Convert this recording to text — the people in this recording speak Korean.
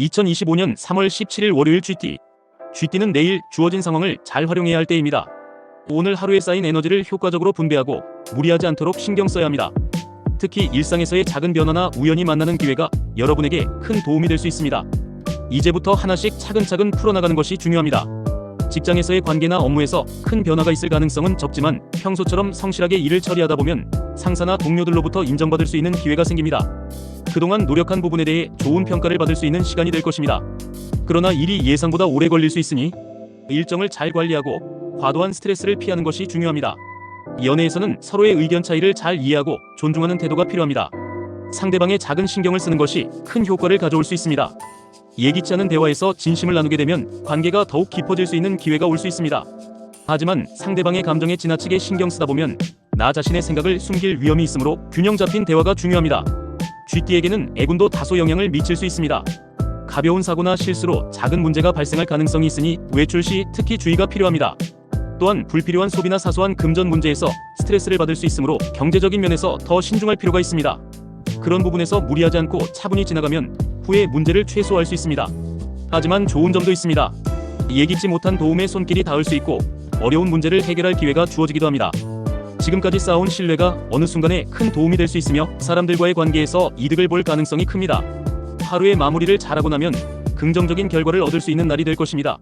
2025년 3월 17일 월요일 GT. GT는 내일 주어진 상황을 잘 활용해야 할 때입니다. 오늘 하루에 쌓인 에너지를 효과적으로 분배하고 무리하지 않도록 신경 써야 합니다. 특히 일상에서의 작은 변화나 우연히 만나는 기회가 여러분에게 큰 도움이 될 수 있습니다. 이제부터 하나씩 차근차근 풀어나가는 것이 중요합니다. 직장에서의 관계나 업무에서 큰 변화가 있을 가능성은 적지만 평소처럼 성실하게 일을 처리하다 보면 상사나 동료들로부터 인정받을 수 있는 기회가 생깁니다. 그동안 노력한 부분에 대해 좋은 평가를 받을 수 있는 시간이 될 것입니다. 그러나 일이 예상보다 오래 걸릴 수 있으니 일정을 잘 관리하고 과도한 스트레스를 피하는 것이 중요합니다. 연애에서는 서로의 의견 차이를 잘 이해하고 존중하는 태도가 필요합니다. 상대방의 작은 신경을 쓰는 것이 큰 효과를 가져올 수 있습니다. 예기치 않은 대화에서 진심을 나누게 되면 관계가 더욱 깊어질 수 있는 기회가 올 수 있습니다. 하지만 상대방의 감정에 지나치게 신경 쓰다 보면 나 자신의 생각을 숨길 위험이 있으므로 균형 잡힌 대화가 중요합니다. 쥐띠에게는 애군도 다소 영향을 미칠 수 있습니다. 가벼운 사고나 실수로 작은 문제가 발생할 가능성이 있으니 외출 시 특히 주의가 필요합니다. 또한 불필요한 소비나 사소한 금전 문제에서 스트레스를 받을 수 있으므로 경제적인 면에서 더 신중할 필요가 있습니다. 그런 부분에서 무리하지 않고 차분히 지나가면 후에 문제를 최소화할 수 있습니다. 하지만 좋은 점도 있습니다. 예기치 못한 도움의 손길이 닿을 수 있고 어려운 문제를 해결할 기회가 주어지기도 합니다. 지금까지 쌓아온 신뢰가 어느 순간에 큰 도움이 될 수 있으며 사람들과의 관계에서 이득을 볼 가능성이 큽니다. 하루의 마무리를 잘하고 나면 긍정적인 결과를 얻을 수 있는 날이 될 것입니다.